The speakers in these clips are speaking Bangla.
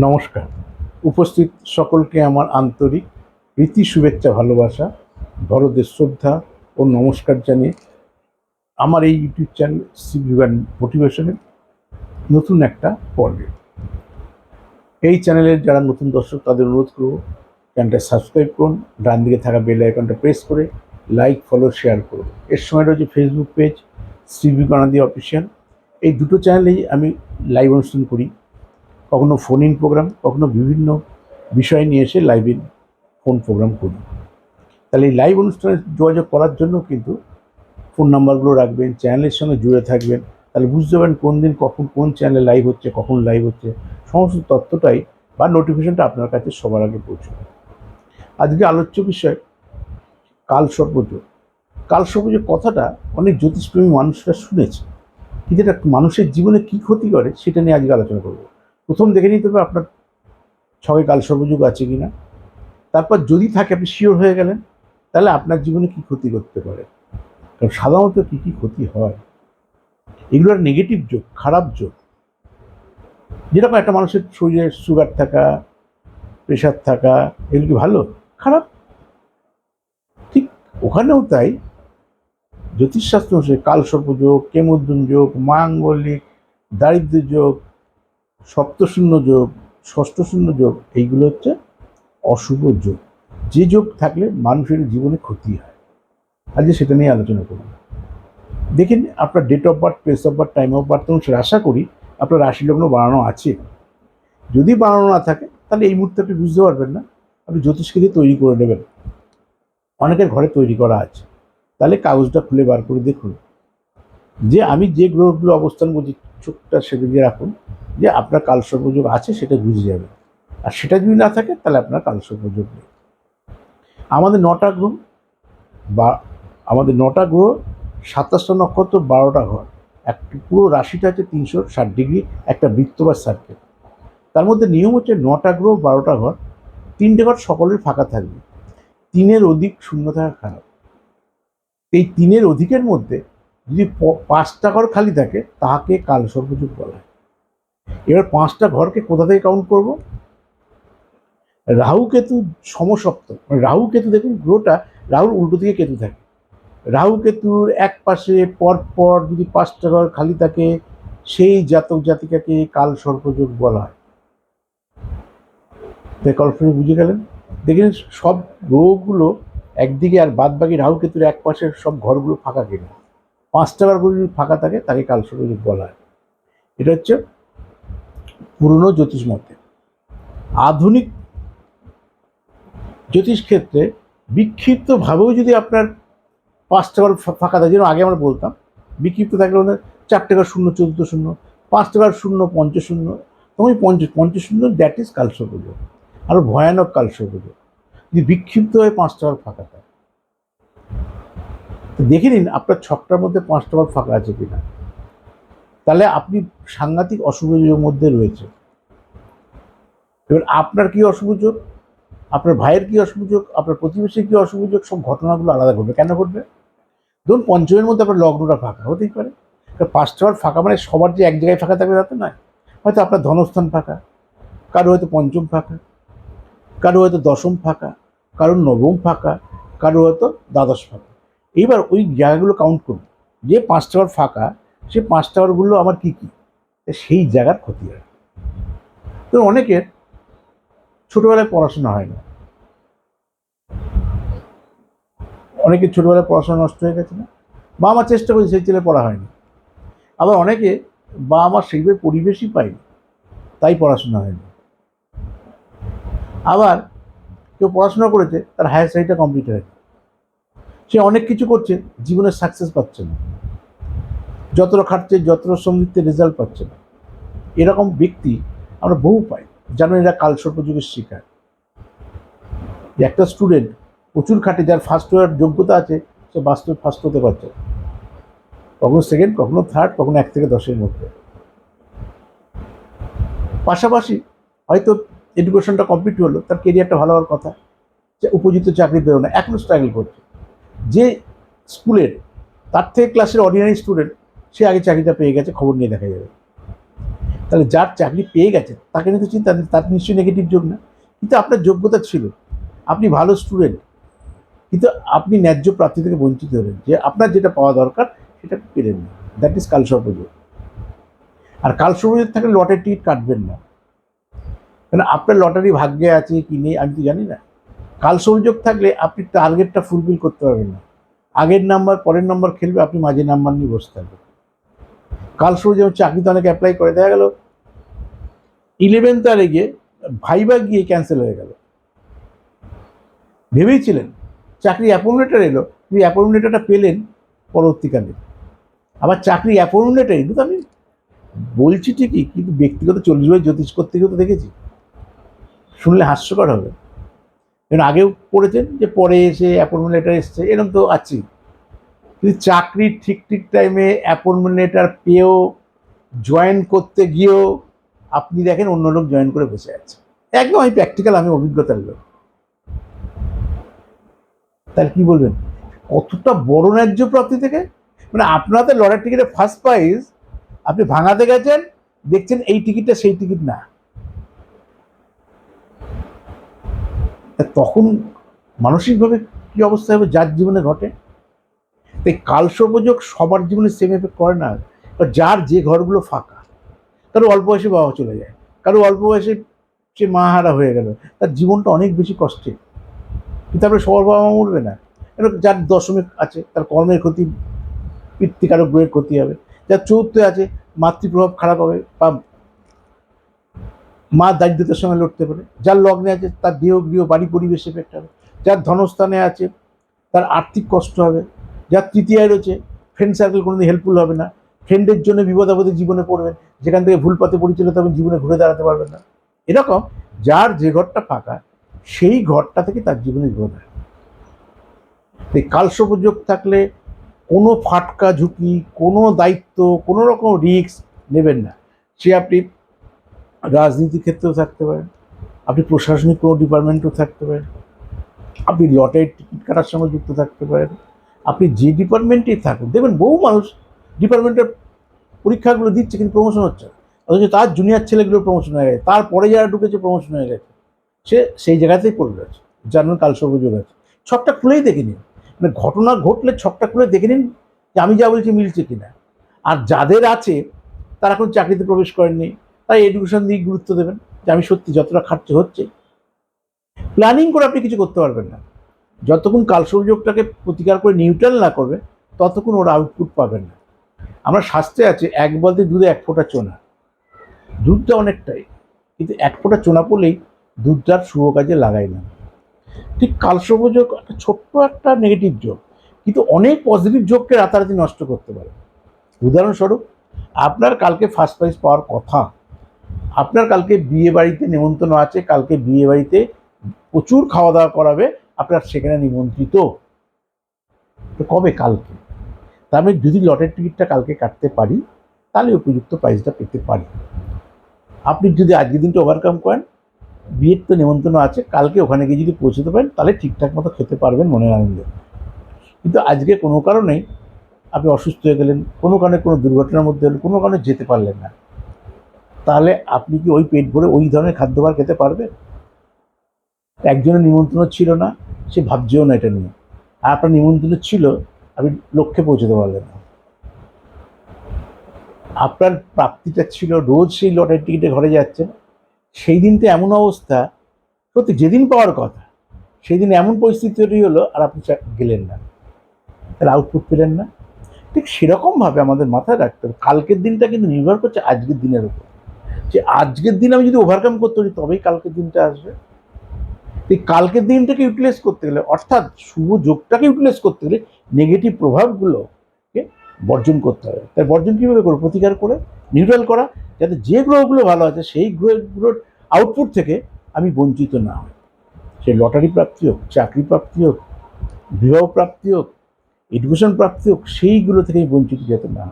নমস্কার। উপস্থিত সকলকে আমার আন্তরিক প্রীতি, শুভেচ্ছা, ভালোবাসা বড়দের শ্রদ্ধা ও নমস্কার জানিয়ে আমার এই ইউটিউব চ্যানেল সিভিগান মোটিভেশনের নতুন একটা পর্বে। এই চ্যানেলের যারা নতুন দর্শক, তাদের অনুরোধ করব চ্যানেলটা সাবস্ক্রাইব করুন, ডান দিকে থাকা বেল আইকনটা প্রেস করে লাইক, ফলো, শেয়ার করুন। এর সময় রয়েছে Facebook page Shri Ganadi official. এই দুটো চ্যানেলেই আমি লাইভ অনুষ্ঠান করি। কখনো ফোন ইন প্রোগ্রাম কখনো বিভিন্ন বিষয় নিয়ে এসে লাইভে ফোন প্রোগ্রাম করি। তাহলে এই লাইভ অনুষ্ঠানে যোগাযোগ করার জন্য কিন্তু ফোন নাম্বারগুলো রাখবেন চ্যানেলের সঙ্গে জুড়ে থাকবেন। তাহলে বুঝতে পারেন কোন দিন কখন কোন চ্যানেলে লাইভ হচ্ছে, কখন লাইভ হচ্ছে। সমস্ত তথ্যটাই বা নোটিফিকেশনটা আপনার কাছে সবার আগে পৌঁছবে। আজকে আলোচ্য বিষয়, কাল সর্বযোগ কাল সর্বযোগ কথাটা অনেক জ্যোতিষপ্রেমী মানুষরা শুনেছে। কিন্তু এটা মানুষের জীবনে কী ক্ষতি করে সেটা নিয়ে আজকে আলোচনা করব। প্রথম দেখে নিতে হবে আপনার ছয় কাল সর্বযুগ আছে কি না তারপর যদি থাকে আপনি শিওর হয়ে গেলেন, তাহলে আপনার জীবনে কি ক্ষতি করতে পারে? কারণ সাধারণত কী কী ক্ষতি হয়? এগুলোর নেগেটিভ যোগ, খারাপ যোগ। যেরকম একটা মানুষের শরীরে সুগার থাকা প্রেশার থাকা, এগুলো কি ভালো? খারাপ। ঠিক ওখানেও তাই। জ্যোতিষশাস্ত্র অনুসারে কাল সর্পযোগ কেমোদ্দুন যোগ, মাঙ্গলিক, দারিদ্র্য যোগ সপ্তশূন্য যোগ ষষ্ঠ শূন্য যোগ, এইগুলো হচ্ছে অশুভ যোগ। যে যোগ থাকলে মানুষের জীবনে ক্ষতি হয়। আজকে সেটা নিয়ে আলোচনা করব। দেখেন আপনার date of birth place of birth time of birth অনুসারে আশা করি আপনার রাশি লগ্ন বানানো আছে। যদি বানানো না থাকে, তাহলে এই মুহূর্তে আপনি বুঝতে পারবেন না। আপনি জ্যোতিষকে দিয়ে তৈরি করে নেবেন। অনেকের ঘরে তৈরি করা আছে। তাহলে কাগজটা খুলে বার করে দেখুন। যে আমি যে গ্রহগুলো অবস্থান করছি, চোখটা সেদিকে রাখুন। যে আপনার কালসর্পযোগ আছে, সেটা বুঝে যাবে। আর সেটা যদি না থাকে, তাহলে আপনার কালসর্পযোগ নেই। আমাদের নটা গ্রহ, বা আমাদের নটা গ্রহ সাতাশটা নক্ষত্র, বারোটা ঘর। একটি পুরো রাশিটা হচ্ছে তিনশো ষাট ডিগ্রি, একটা বৃত্ত বা সার্কেল তার মধ্যে নিয়ম হচ্ছে নটা গ্রহ, বারোটা ঘর, তিনটে ঘর সকলের ফাঁকা থাকবে। তিনের অধিক শূন্য থাকা খারাপ। এই তিনের অধিকের মধ্যে যদি পাঁচটা ঘর খালি থাকে, তাহাকে কালসর্পযোগ বলা হয়। এবার পাঁচটা ঘরকে কোথা থেকে কাউন্ট করব? রাহু কেতু সমসপ্ত। মানে রাহু কেতু দেখুন, গ্রহটা রাহুর উল্টো দিকে কেতু থাকে। রাহু কেতুর এক পাশে পর পর যদি পাঁচটা ঘর খালি থাকে, সেই জাতক জাতিকাকে কাল সর্পযোগ বলা হয়। কল্পনা বুঝে গেলেন? দেখেন, সব গ্রহগুলো একদিকে আর বাদ বাকি রাহু কেতুর এক পাশের সব ঘরগুলো ফাঁকা কিনা পাঁচটা ঘরগুলো যদি ফাঁকা থাকে, তাকে কাল সর্পযোগ বলা হয়। এটা হচ্ছে পুরনো জ্যোতিষ মতে, আধুনিক জ্যোতিষ ক্ষেত্রে বিক্ষিপ্তভাবেও যদি আপনার পাঁচটা ঘর ফাঁকা থাকে, যেরকম আগে আমরা বলতাম, বিক্ষিপ্ত থাকলে আমাদের চার টাকার শূন্য, চোদ্দ শূন্য, পাঁচ টাকার শূন্য পঞ্চ শূন্য তখন পঞ্চ পঞ্চ শূন্য দ্যাট ইজ কালসর্পযোগ আরও ভয়ানক কালসর্পযোগ যদি বিক্ষিপ্ত হয়ে পাঁচ টাকার ফাঁকা থাকে দেখে নিন আপনার ছকটার মধ্যে পাঁচ টাকার ফাঁকা আছে কিনা। তাহলে আপনি সাংঘাতিক অশুভযোগের মধ্যে রয়েছে। এবার আপনার কি যোগ আপনার ভাইয়ের কি যোগ আপনার প্রতিবেশীর কি যোগ সব ঘটনাগুলো আলাদা ঘটবে। কেন ঘটবে? ধরুন পঞ্চমের মধ্যে আপনার লগ্নটা ফাঁকা, হতেই পারে। পাঁচটা বার ফাঁকা মানে সবার যে এক জায়গায় ফাঁকা থাকবে তা তো নয়। হয়তো আপনার ধনস্থান ফাঁকা, কারও হয়তো পঞ্চম ফাঁকা, কারও হয়তো দশম ফাঁকা কারোর নবম ফাঁকা, কারও হয়তো দ্বাদশ ফাঁকা। এইবার ওই জায়গাগুলো কাউন্ট করুন। যে পাঁচটা ঘর ফাঁকা সে পাঁচটা ঘরগুলো আমার কি কি? সেই জায়গার ক্ষতি হয়। তো অনেকের ছোটবেলায় পড়াশোনা হয় না। অনেকের ছোটবেলায় পড়াশোনা নষ্ট হয়ে গেছে না। বা আমার চেষ্টা করি সেই ছেলে পড়া হয়নি। আবার অনেকে বা আমার সেইভাবে পরিবেশই পায়নি, তাই পড়াশোনা হয়নি। আবার কেউ পড়াশোনা করেছে, তার হায়ার স্টাডিটা কমপ্লিট হয়নি। সে অনেক কিছু করছে, জীবনের সাকসেস পাচ্ছে না। যতটা খাটছে, যতটা সঙ্গীতে রেজাল্ট পাচ্ছে না। এরকম ব্যক্তি আমরা বহু পাই যেন এরা কালসর্পযুগের শিকার। একটা স্টুডেন্ট প্রচুর খাটে, যার ফার্স্ট হওয়ার যোগ্যতা আছে, সে বাস্তবে ফার্স্ট হতে পারছে। কখনো সেকেন্ড কখনো থার্ড কখনো এক থেকে দশের মধ্যে। পাশাপাশি হয়তো এডুকেশনটা কমপ্লিট হলো, তার কেরিয়ারটা ভালো হওয়ার কথা যে উপযুক্ত চাকরি পেল না এখনও স্ট্রাগল করছে। যে স্কুলের তার থেকে ক্লাসের অর্ডিনারি স্টুডেন্ট সে আগে চাকরিটা পেয়ে গেছে, খবর নিয়ে দেখা যাবে। তাহলে যার চাকরি পেয়ে গেছে, তাকে নিয়ে তো চিন্তা নেই তার নিশ্চয়ই নেগেটিভ যোগ না। কিন্তু আপনার যোগ্যতা ছিল। আপনি ভালো স্টুডেন্ট কিন্তু আপনি ন্যায্য প্রাপ্তি থেকে বঞ্চিত হলেন। যে আপনার যেটা পাওয়া দরকার, সেটা পেলেন না। দ্যাট ইজ কালসর্পযোগ আর কালসর্পযোগ থাকলে লটারি টিকিট কাটবেন না। কারণ আপনার লটারি ভাগ্যে আছে কি নেই, আমি তো জানি না। কালসর্পযোগ থাকলে আপনি টার্গেটটা ফুলফিল করতে পারবেন না। আগের নাম্বার পরের নাম্বার খেলবে, আপনি মাঝে নাম্বার নিয়ে বসে থাকবেন। কালসর্প যেমন চাকরিতে অনেকে অ্যাপ্লাই করে, দেখা গেল ইলেভেন্থ আরে গিয়ে ভাইবা গিয়ে ক্যান্সেল হয়ে গেল। ভেবেইছিলেন চাকরি অ্যাপয়েন্ট লেটার এলো, কিন্তু অ্যাপয়েন্ট লেটারটা পেলেন পরবর্তীকালে। আবার চাকরি অ্যাপয়েন্ট লেটার কিন্তু আমি বলছি ঠিকই, কিন্তু ব্যক্তিগত চল্লিশ বছর জ্যোতিষ করতে তো দেখেছি। শুনলে হাস্যকর হবে। কারণ আগেও পড়েছেন যে পরে এসে অ্যাপয়েন্টমেন্ট লেটার এসছে, এরকম তো আছেই। কিন্তু চাকরি ঠিক ঠিক টাইমে অ্যাপয়েন্টমেন্ট লেটার পেয়েও জয়েন করতে গিয়েও আপনি দেখেন অন্য লোক জয়েন করে বসে আছে। একদম আমি প্র্যাকটিক্যাল আমি অভিজ্ঞতার লোক। তাহলে কি বলবেন? কতটা বড় ন্যায্য প্রাপ্তি থেকে? মানে আপনাদের লড়াই টিকিটে ফার্স্ট প্রাইজ আপনি ভাঙাতে গেছেন, দেখছেন এই টিকিটটা সেই টিকিট না। তখন মানসিকভাবে কি অবস্থা হবে? যার জীবনে ঘটে? তাই কালসর্পযোগ সবার জীবনে সেম এফেক্ট করে না। যার যে ঘরগুলো ফাঁকা, কারও অল্প বয়সে বাবা চলে যায়, কারও অল্প বয়সে সে মা হারা হয়ে গেল, তার জীবনটা অনেক বেশি কষ্টের। কিন্তু আপনার সবার বাবা মা মরবে না। এবার যার দশমিক আছে, তার কর্মের ক্ষতি, পিতৃকারক গ্রহের ক্ষতি হবে। যার চৌথে আছে, মাতৃপ্রভাব খারাপ হবে, বা মা দারিদ্রতার সঙ্গে লড়তে পারে। যার লগ্নে আছে, তার দেহ, গৃহ, বাড়ি, পরিবেশ এফেক্ট হবে। যার ধনস্থানে আছে, তার আর্থিক কষ্ট হবে। যার তৃতীয়ায় রয়েছে ফ্রেন্ড সার্কেল কোনোদিন হেল্পফুল হবে না। ফ্রেন্ডের জন্য বিপদ আপদে জীবনে পড়বেন, যেখান থেকে ভুল পথে পরিচালিত হবেন, জীবনে ঘুরে দাঁড়াতে পারবেন না। এরকম যার যে ঘরটা ফাঁকা, সেই ঘরটা থেকে তার জীবনে বিপদ হয়। এই কালসর্পযোগ থাকলে কোনো ফাটকা, ঝুঁকি, কোনো দায়িত্ব, কোনো রকম রিস্ক নেবেন না। সে আপনি রাজনীতির ক্ষেত্রেও থাকতে পারেন, আপনি প্রশাসনিক কোনো ডিপার্টমেন্টেও থাকতে পারেন, আপনি লটারির টিকিট কাটার সঙ্গে যুক্ত থাকতে পারেন। আপনি যে ডিপার্টমেন্টেই থাকুন, দেখবেন বহু মানুষ ডিপার্টমেন্টের পরীক্ষাগুলো দিচ্ছে কিন্তু প্রমোশন হচ্ছে। অথচ তার জুনিয়র ছেলেগুলো প্রমোশন হয়ে গেছে, তারপরে যারা ঢুকেছে প্রমোশন হয়ে গেছে, সে সেই জায়গাতেই পড়ে রয়েছে। যার নাম কালসর্পযোগ আছে। ছকটা খুলেই দেখে নিন। মানে ঘটনা ঘটলে ছকটা খুলে দেখে নিন যে আমি যা বলছি মিলছে কিনা। আর যাদের আছে, তারা এখন চাকরিতে প্রবেশ করেননি তাই এডুকেশন দিকে গুরুত্ব দেবেন যে আমি সত্যি যতটা খরচ হচ্ছে। প্ল্যানিং করে আপনি কিছু করতে পারবেন না। যতক্ষণ কালসর্যোগটাকে প্রতিকার করে নিউট্রাল না করবে, ততক্ষণ ওরা আউটপুট পাবেন না। আমরা শাস্ত্রে আছে, এক বলতে দুধে এক ফোঁটা চোনা। দুধটা অনেকটাই, কিন্তু এক ফোঁটা চোনা পড়লেই দুধটার শুভ কাজে লাগাই না। ঠিক কালসর্পযোগ একটা ছোট্ট একটা নেগেটিভ যোগ, কিন্তু অনেক পজিটিভ যোগকে রাতারাতি নষ্ট করতে পারে। উদাহরণস্বরূপ, আপনার কালকে ফার্স্ট প্রাইজ পাওয়ার কথা, আপনার কালকে বিয়ে বাড়িতে নেমন্তন্ন আছে, কালকে বিয়ে বাড়িতে প্রচুর খাওয়া দাওয়া করাবে আপনার সেখানে নিমন্ত্রিত। তো কবে কালকে? তা আমি যদি লটের টিকিটটা কালকে কাটতে পারি, তাহলে উপযুক্ত প্রাইজটা পেতে পারি। আপনি যদি আজকের দিনটা ওভারকাম করেন, বিয়ের তো নেমন্তন্ন আছে, কালকে ওখানে গিয়ে যদি পৌঁছতে পারেন, তাহলে ঠিকঠাক মতো খেতে পারবেন মনের আনন্দে। কিন্তু আজকে কোনো কারণেই আপনি অসুস্থ হয়ে গেলেন, কোনো কারণে কোনো দুর্ঘটনার মধ্যে হলেন কোনো কারণে যেতে পারলেন না। তাহলে আপনি কি ওই পেট ভরে ওই ধরনের খাদ্যভার খেতে পারবেন? একজনের নিমন্ত্রণ ছিল না, সে ভাবছেও না এটা নিয়ে। আর আপনার নিমন্ত্রণ ছিল, আপনি লক্ষ্যে পৌঁছতে পারলেন না। আপনার প্রাপ্তিটা ছিল, রোজ সেই লটারি টিকিটে ঘরে যাচ্ছেন। সেই দিনটা এমন অবস্থা, সত্যি যেদিন পাওয়ার কথা, সেই দিন এমন পরিস্থিতি তৈরি হলো, আর আপনি গেলেন না। তাহলে আউটপুট পেলেন না। ঠিক সেরকমভাবে আমাদের মাথায় রাখতে হবে। কালকের দিনটা কিন্তু নির্ভর করছে আজকের দিনের উপর। যে আজকের দিন আমি যদি ওভারকাম করতে পারি, তবেই কালকের দিনটা আসবে। এই কালকের দিনটাকে ইউটিলাইজ করতে গেলে, অর্থাৎ শুভ যোগটাকে ইউটিলাইজ করতে গেলে নেগেটিভ প্রভাবগুলোকে বর্জন করতে হবে। তাই বর্জন কীভাবে করব? প্রতিকার করে নিউট্রাল করা, যাতে যে গ্রহগুলো ভালো আছে, সেই গ্রহগুলোর আউটপুট থেকে আমি বঞ্চিত না হই। সে লটারি প্রাপ্তি হোক, চাকরি প্রাপ্তি হোক, বিবাহ প্রাপ্তি হোক এডুকেশন প্রাপ্তি হোক, সেইগুলো থেকে আমি বঞ্চিত যাতে না।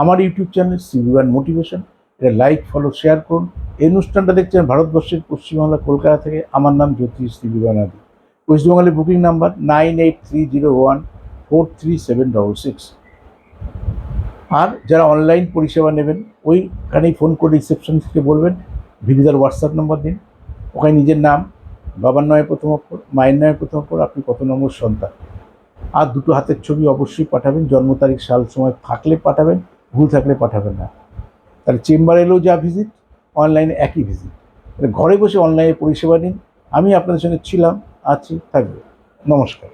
আমার YouTube channel CV one motivation এটা লাইক ফলো শেয়ার করুন। এই অনুষ্ঠানটা দেখছেন ভারতবর্ষের পশ্চিমবাংলা, কলকাতা থেকে। আমার নাম জ্যোতিষ আদি পশ্চিমবঙ্গের booking number nine eight three zero one four three seven double six আর যারা অনলাইন পরিষেবা নেবেন, ওইখানেই ফোন করে রিসেপশনিস্টকে বলবেন। ভিডিওদার হোয়াটসঅ্যাপ নম্বর দিন। ওখানে নিজের নাম, বাবার নামে প্রথম অক্ষর, মায়ের নামে প্রথম অক্ষর, আপনি কত নম্বর সন্তান। আর দুটো হাতের ছবি অবশ্যই পাঠাবেন। জন্ম তারিখ, সাল, সময় থাকলে পাঠাবেন, ভুল থাকলে পাঠাবেন না। তাহলে চেম্বার এলেও যা ভিজিট অনলাইনে একই ভিজিট ঘরে বসে অনলাইনে পরিষেবা নিন। আমি আপনাদের সঙ্গে ছিলাম, আছি, থাকবে। নমস্কার।